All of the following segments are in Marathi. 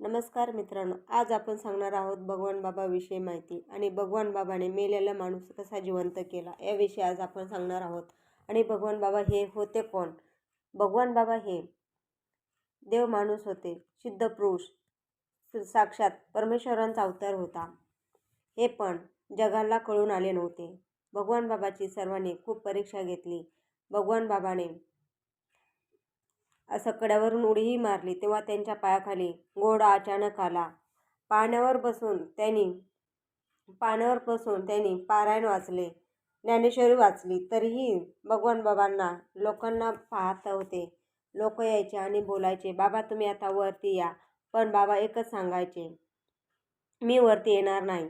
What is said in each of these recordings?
नमस्कार मित्रांनो आज आपण सांगणार आहोत भगवान बाबाविषयी माहिती आणि भगवान बाबाने मेलेला माणूस कसा जिवंत केला याविषयी आज आपण सांगणार आहोत. आणि भगवान बाबा हे होते कोण? भगवान बाबा हे देव माणूस होते सिद्ध पुरुष साक्षात परमेश्वरांचा अवतार होता. हे पण जगाला कळून आले नव्हते. भगवान बाबाची सर्वांनी खूप परीक्षा घेतली. भगवान बाबाने असं कड्यावरून उडीही मारली. तेव्हा त्यांच्या पायाखाली घोडा अचानक आला. पाण्यावर बसून त्यांनी पाण्यावर बसून त्यांनी पारायण वाचले. ज्ञानेश्वरी वाचली. तरीही भगवान बाबांना लोकांना पाहत होते. लोक यायचे आणि बोलायचे बाबा तुम्ही आता वरती या. पण बाबा एकच सांगायचे. मी वरती येणार नाही.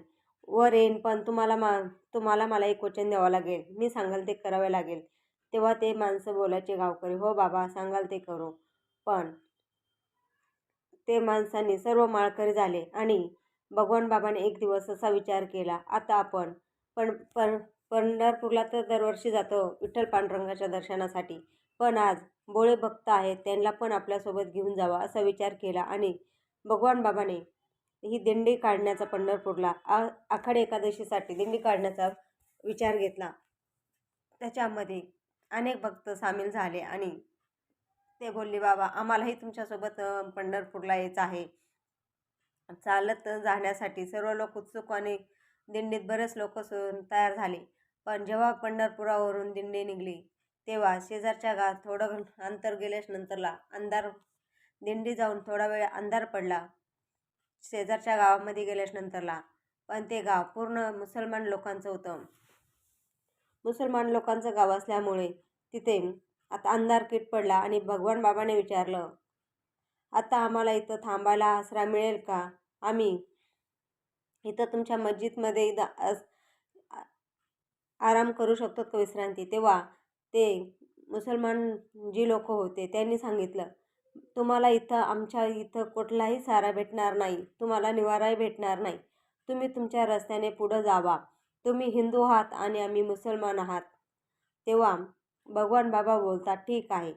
वर येईन पण तुम्हाला मा तुम्हाला मला एक वचन द्यावं लागेल. मी सांगाल ते करावे लागेल. तेव्हा ते माणसं बोलायचे गावकरी हो बाबा सांगाल ते करू. पण ते माणसांनी सर्व माळकरी झाले आणि भगवान बाबाने एक दिवस असा विचार केला आता आपण पण पण पंढरपूरला तर दरवर्षी जातो विठ्ठल पांडुरंगाच्या दर्शनासाठी पण आज बोळे भक्त आहेत त्यांना पण आपल्यासोबत घेऊन जावा असा विचार केला आणि भगवान बाबाने ही दिंडी काढण्याचा पंढरपूरला आ आखाडी एकादशीसाठी दिंडी काढण्याचा विचार घेतला. त्याच्यामध्ये अनेक भक्त सामील झाले आणि ते बोलले बाबा आम्हालाही तुमच्यासोबत पंढरपूरला यायचं आहे. चालत जाण्यासाठी सर्व लोक उत्सुक आणि दिंडीत बरेच लोक तयार झाले. पण जेव्हा पंढरपुरावरून दिंडी निघली तेव्हा शेजारच्या गावात थोडं अंतर गेल्याच नंतरला अंधार दिंडी जाऊन थोडा वेळ अंधार पडला. शेजारच्या गावामध्ये गेल्याच नंतरला. पण ते गाव पूर्ण मुसलमान लोकांचं होतं. मुसलमान लोकांचं गाव असल्यामुळे तिथे आता अंधार किट पडला आणि भगवान बाबाने विचारलं आता आम्हाला इथं थांबायला आसरा मिळेल का? आम्ही इथं तुमच्या मस्जिदमध्ये आराम करू शकतो का विश्रांती? तेव्हा ते मुसलमान जी लोक होते त्यांनी सांगितलं तुम्हाला इथं आमच्या इथं कुठलाही सारा भेटणार नाही. तुम्हाला निवाराही भेटणार नाही. तुम्ही तुमच्या रस्त्याने पुढं जावा. तुम्ही हिंदू आहात आणि आम्ही मुसलमान आहात. तेव्हा भगवान बाबा बोलतात ठीक आहे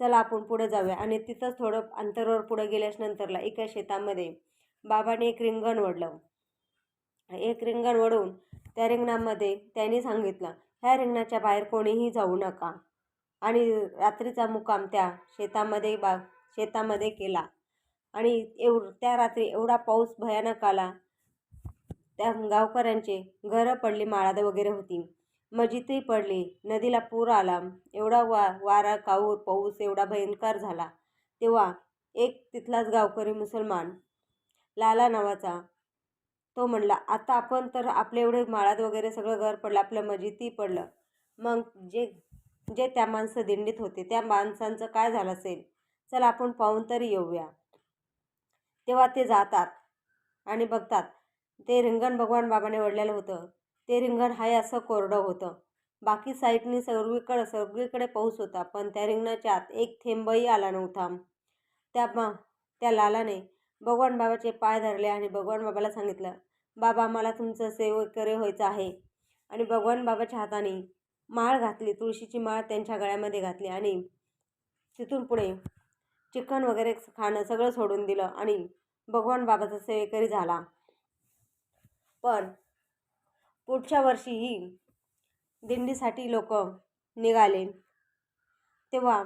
चला आपण पुढे जाऊया. आणि तिथंच थोडं अंतरावर पुढे गेल्याच नंतरला एका शेतामध्ये बाबाने एक रिंगण ओढलं. एक रिंगण ओढून त्या रिंगणामध्ये त्यांनी सांगितलं ह्या रिंगणाच्या बाहेर कोणीही जाऊ नका. आणि रात्रीचा मुक्काम त्या शेतामध्ये बा शेतामध्ये केला. आणि एव त्या रात्री एवढा पाऊस भयानक आला त्या गावकऱ्यांचे घरं पडली माळाद वगैरे होती. मजिदही पडली. नदीला पूर आला. एवढा वा वारा काऊर पाऊस एवढा भयंकर झाला. तेव्हा एक तिथलाच गावकरी मुसलमान लाला नावाचा तो म्हणला आता आपण तर आपले एवढे माळात वगैरे सगळं घर पडलं आपलं मजिदही पडलं. मग जे जे त्या माणसं दिंडीत होते त्या माणसांचं काय झालं असेल? चला आपण पाहून तरी येऊया. तेव्हा ते जातात आणि बघतात ते रिंगण भगवान बाबाने ओढलेलं होतं. ते रिंगण हाय असं कोरडं होतं. बाकी साईडनी सर्वीकडं सगळीकडे पाऊस होता पण त्या रिंगणाच्या आत एक थेंबही आला नव्हता. त्या मा त्या लालाने भगवान बाबाचे पाय धरले आणि भगवान बाबाला सांगितलं बाबा मला तुमचं सेवकरे व्हायचं आहे. आणि भगवान बाबाच्या हाताने माळ घातली तुळशीची माळ त्यांच्या गळ्यामध्ये घातली आणि तिथून पुढे चिकन वगैरे खाणं सगळं सोडून दिलं आणि भगवान बाबाचा सेवेकरी झाला. पण पुढच्या वर्षीही दिंडीसाठी लोक निघाले. तेव्हा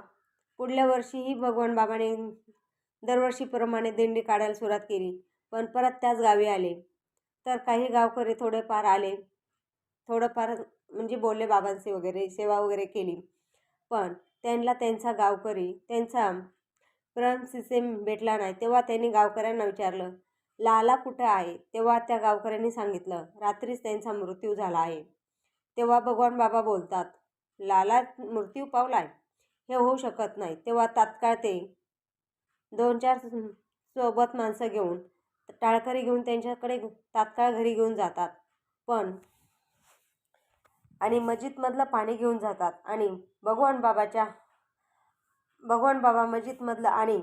पुढल्या वर्षीही भगवान बाबाने दरवर्षीप्रमाणे दिंडी काढायला सुरुवात केली पण परत त्याच गावी आले. तर काही गावकरी थोडेफार आले थोडंफार म्हणजे बोलले बाबांचे वगैरे सेवा वगैरे केली. पण त्यांना त्यांचा गावकरी त्यांचा प्रेम सिसेम भेटला नाही. तेव्हा त्यांनी गावकऱ्यांना विचारलं लाला कुठं आहे? तेव्हा त्या गावकऱ्यांनी सांगितलं रात्रीच त्यांचा मृत्यू झाला आहे. तेव्हा भगवान बाबा बोलतात लाला मृत्यू पावलाय? हे होऊ शकत नाही. तेव्हा तात्काळ ते दोन चार सोबत माणसं घेऊन टाळकरी घेऊन त्यांच्याकडे तात्काळ घरी घेऊन जातात. पण आणि मस्जिदमधलं पाणी घेऊन जातात आणि भगवान बाबाच्या भगवान बाबा मस्जिदमधलं आणि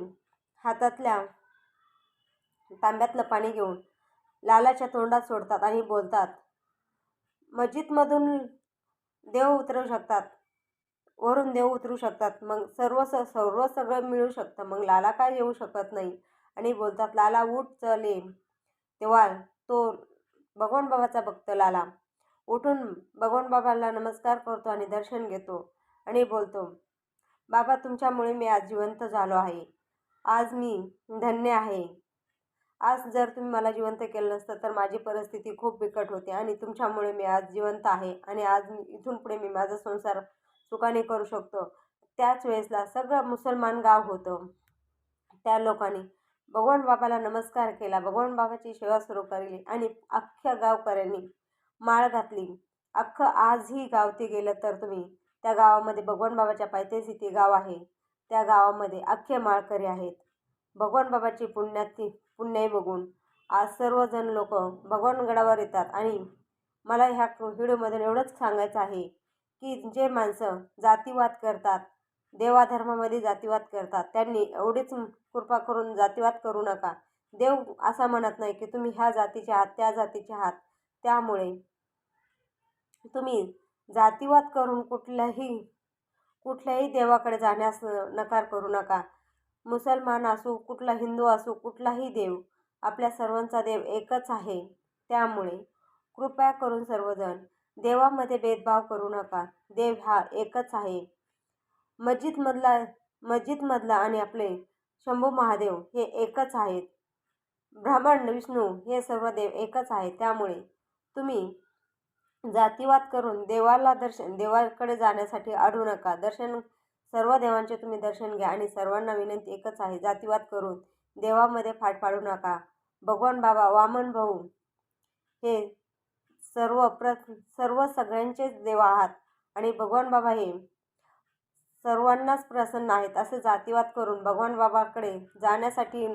हातातल्या तांब्यातलं पाणी घेऊन लालाच्या तोंडात सोडतात आणि बोलतात मस्जिदमधून देव उतरू शकतात वरून देव उतरू शकतात मग सर्व स सर्व सगळं मिळू शकतं मग लाला काय येऊ शकत नाही? आणि बोलतात लाला उठ चल तेव्हा तो भगवान बाबाचा भक्त लाला उठून भगवान बाबाला नमस्कार करतो आणि दर्शन घेतो आणि बोलतो बाबा तुमच्यामुळे मी आज जिवंत झालो आहे. आज मी धन्य आहे. आज जर तुम्ही मला जिवंत केलं नसतं तर माझी परिस्थिती खूप बिकट होती आणि तुमच्यामुळे मी आज जिवंत आहे आणि आज मी इथून पुढे मी माझा संसार सुखाने करू शकतो. त्याच वेळेसला सगळं मुसलमान गाव होतं त्या लोकांनी. भगवान बाबाला नमस्कार केला भगवान बाबाची सेवा सुरू केली आणि अख्ख्या गावकऱ्यांनी माळ घातली. अख्खं आजही गाव ते गेलं तर तुम्ही त्या गावामध्ये भगवान बाबाच्या पायथ्याशी ते गाव आहे. त्या गावामध्ये अख्खे माळकरी आहेत. भगवान बाबाची ती पुण्य बघून. आज सर्वजण लोक भगवान गडावर येतात आणि मला ह्या व्हिडिओमधून एवढंच सांगायचं आहे की जे माणसं जातीवाद करतात देवाधर्मामध्ये जातीवाद करतात त्यांनी एवढीच कृपा करून जातीवाद करू नका. देव असा म्हणत नाही की तुम्ही ह्या जातीचे आहात त्या जातीचे आहात. त्यामुळे तुम्ही जातीवाद करून कुठल्याही कुठल्याही देवाकडे जाण्यास नकार करू नका. मुसलमान असो कुठला हिंदू असो कुठलाही देव आपल्या सर्वांचा देव एकच आहे. त्यामुळे कृपया करून सर्वजण देवामध्ये भेदभाव करू नका. देव हा एकच आहे. मस्जिदमधला मस्जिदमधला आणि आपले शंभू महादेव हे एकच आहेत. ब्राह्मण विष्णू हे सर्व देव एकच आहे त्यामुळे तुम्ही जातीवाद करून देवाला दर्शन देवाकडे जाण्यासाठी अडू नका. दर्शन सर्व देवांचे तुम्ही दर्शन घ्या आणि सर्वांना विनंती एकच आहे जातीवाद करून देवामध्ये फाट पाडू नका. भगवान बाबा वामन भाऊ हे सर्व प्र सर्व सगळ्यांचेच देव आहात आणि भगवान बाबा हे सर्वांनाच प्रसन्न आहेत असे जातीवाद करून भगवान बाबाकडे जाण्यासाठी